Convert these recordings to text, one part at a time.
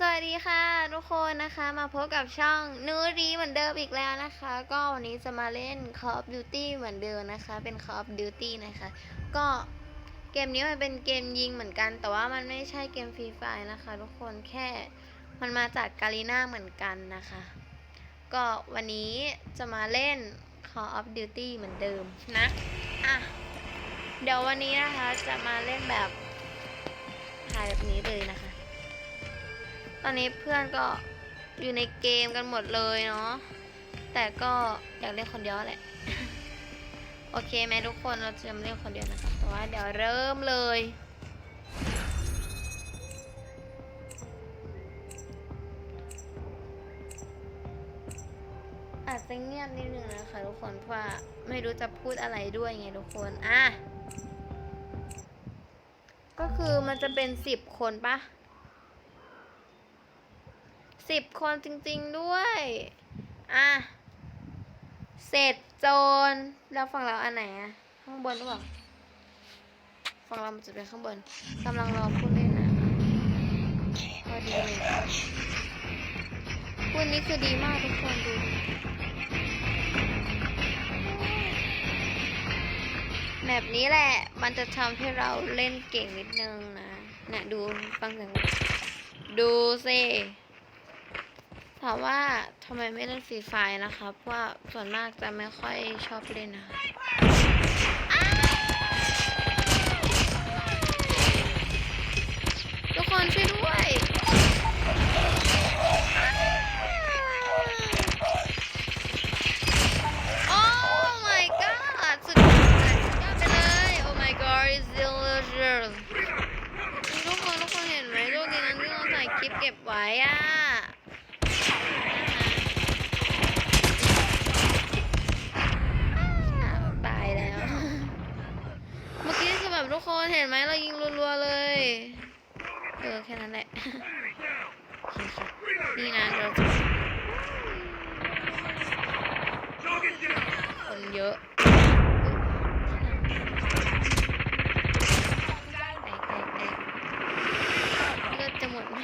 สวัสดีค่ะทุกคนนะคะมาพบกับช่องนูรีเหมือนเดิมอีกแล้วนะคะ ก็วันนี้จะมาเล่น Call of Duty เหมือนเดิมนะคะ เป็น Call of Duty นะคะ ก็เกมนี้มันเป็นเกมยิงเหมือนกัน แต่ว่ามันไม่ใช่เกมฟรีไฟนะคะ ทุกคนแค่มันมาจากกาลีนาเหมือนกันนะคะ ก็วันนี้จะมาเล่น Call of Duty เหมือนเดิมนะอะเดี๋ยววันนี้นะคะจะมาเล่นแบบถ่ายแบบนี้เลยนะคะ ตอนนี้เพื่อนก็อยู่ในเกมกันหมดเลยเนาะ แต่ก็อยากเล่นคนเดียวแหละ โอเคไหมทุกคนเราจะมาเล่นคนเดียวนะคะแต่ว่าเดี๋ยวเริ่มเลยอาจจะเงียบนิดนึงนะคะทุกคนเพราะว่าไม่รู้จะพูดอะไรด้วยไงทุกคน อะ ก็คือมันจะเป็นสิบคนปะ สิบคนจริงๆด้วย อะ เสร็จโจนแล้วฝั่งเราอันไหนอะข้างบนหรือเปล่าฝั่งเรามันจะเป็นข้างบนกำลังรอพูดเล่นนะพอดีเลยพูดนี้คือดีมากทุกคนดูดิแบบนี้แหละ มันจะทำให้เราเล่นเก่งนิดนึงนะเนี่ยดูฟังเสียงดูสิ ถามว่าทำไมไม่เล่นฟรีไฟนะคราะว่าส่วนมากจะไม่ค่อยชอบเล่นนะทุกคนช่วยด้วยโอ้ my god สุดยอดสุดยอดไปเลย oh my god is delicious ทุกคนทุกคนเห็นไหมรูปนี้นั้นที่เราถ่ายคลิปเก็บไว้อะอ้าวตายแล้ว เมื่อกี้คือแบบ ทุกคนเห็นไหมเรายิงรัวๆเลยเออแค่นั้นแหละนี่นะเราจะคนเยอะเลือดจะหมดไหม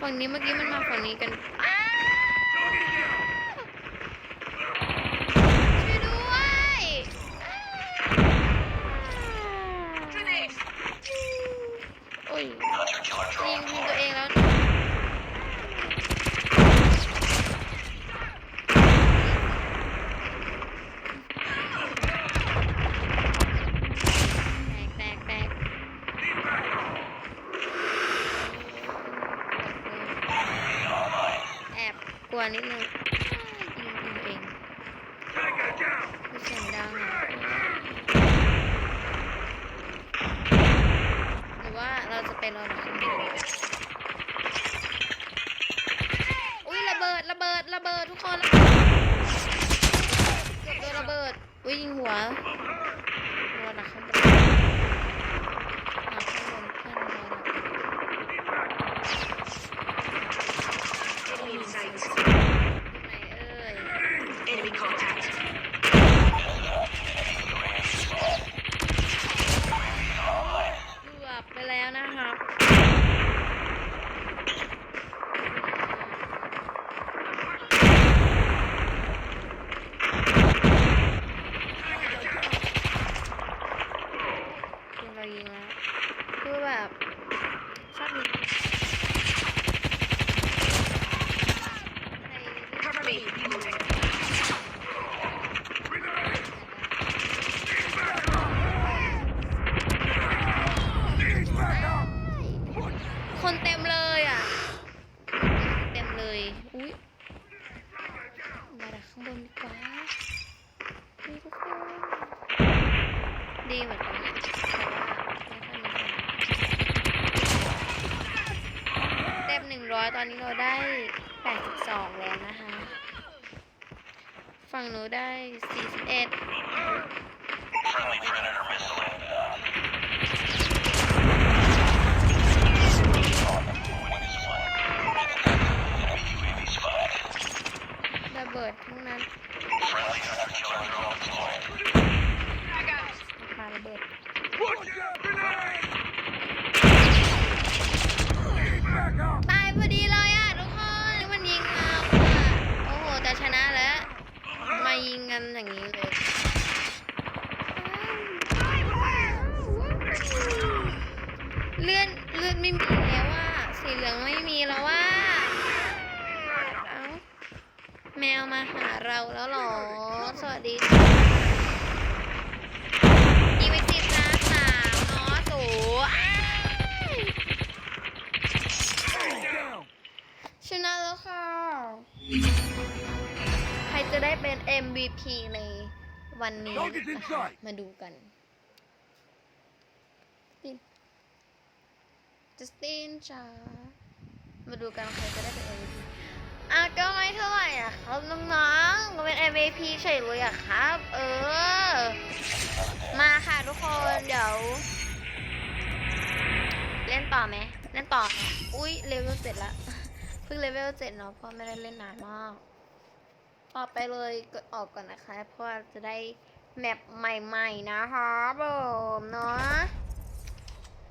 ฝั่งนี้เมื่อกี้มันมาฝั่งนี้กันอ้าวช่วยด้วยอ้าวโอ้ยยิงยิงตัวเองแล้ว แตกแตกแตกแอบกลัว นิดนึงยิงตัวเองคือเสียงดังอะหรือว่าเราจะไปรอหนอุ้ยระเบิดระเบิดระเบิดทุกคนเกือบโดนระเบิดอุ้ยยิงหัว Enemy contact. บนดีกว่านี่ทุกคนดีเหมือนกันนะแต่ว่าไม่ค่อยมีคนเต็มหนึ่งร้อยตอนนี้เราได้แปดสิบสองแล้วนะคะ ฝั่งหนูได้สี่สิบเอ็ด Friendly Predator missile inbound. ยิงกันอย่างนี้เลยเลื่อนเลื่อนไม่มีแล้วว่าสีเหลืองไม่มีแล้วว่าแมวมาหาเราแล้วหรอ สวัสดียิงไปติบนะสาวเนาะตูชนะแล้วค่ะ จะได้เป็น MVP ในวันนี้นะคะมาดูกันตินจัสตินจ้ามาดูกันใครจะได้เป็น MVP อะก็ไม่เท่าไหร่อะครับน้องๆก็เป็น MVP เฉยเลยอะครับ เออ มาค่ะทุกคนเดี๋ยว เล่นต่อไหมเล่นต่อค่ะอุ้ยเลเวลเจ็ดละเพิ่งเลเวลเจ็ดเนาะเพราะไม่ได้เล่นนานมาก ต่อไปเลยกดออกก่อนนะคะ เพราะว่าจะได้แมปใหม่ๆนะคะผมเนาะ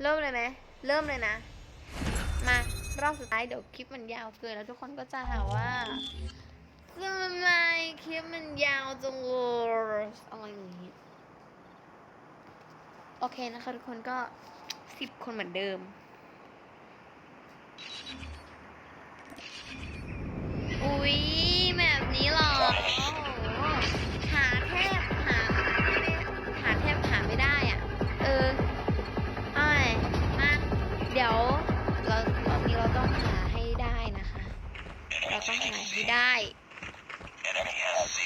เริ่มเลยไหมเริ่มเลยนะ มารอบสุดท้ายเดี๋ยวคลิปมันยาวเกินแล้วทุกคนก็จะหาว่าทำไมคลิปมันยาวจังเลยอะไรอย่างนี้โอเคนะคะทุกคนก็สิบคนเหมือนเดิม เดี๋ยวเราตอนนี้เราต้องหาให้ได้นะคะ เราต้องหาให้ได้ Enemy has C.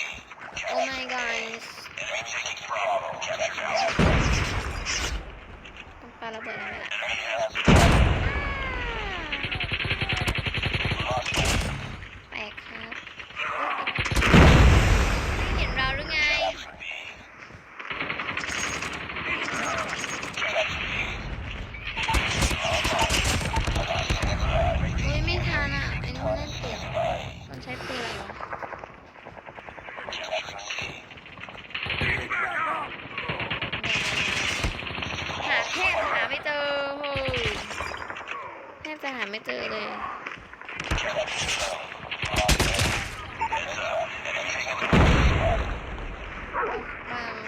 Oh my gosh Enemy taking Bravo. Capture Alpha. ต้องปาระเบิดอะไรล่ะ Enemy has แปลกครับไม่เห็นเราหรือไง Capture B. Capture B. อุ้ยไม่ทันอะไอ้นี่มันเล่นเปลี่ยนมันใช้ปืนอะไรวะ Capture C. หาแทบหาไม่เจอโหยแทบ จะหาไม่เจอเลยบาง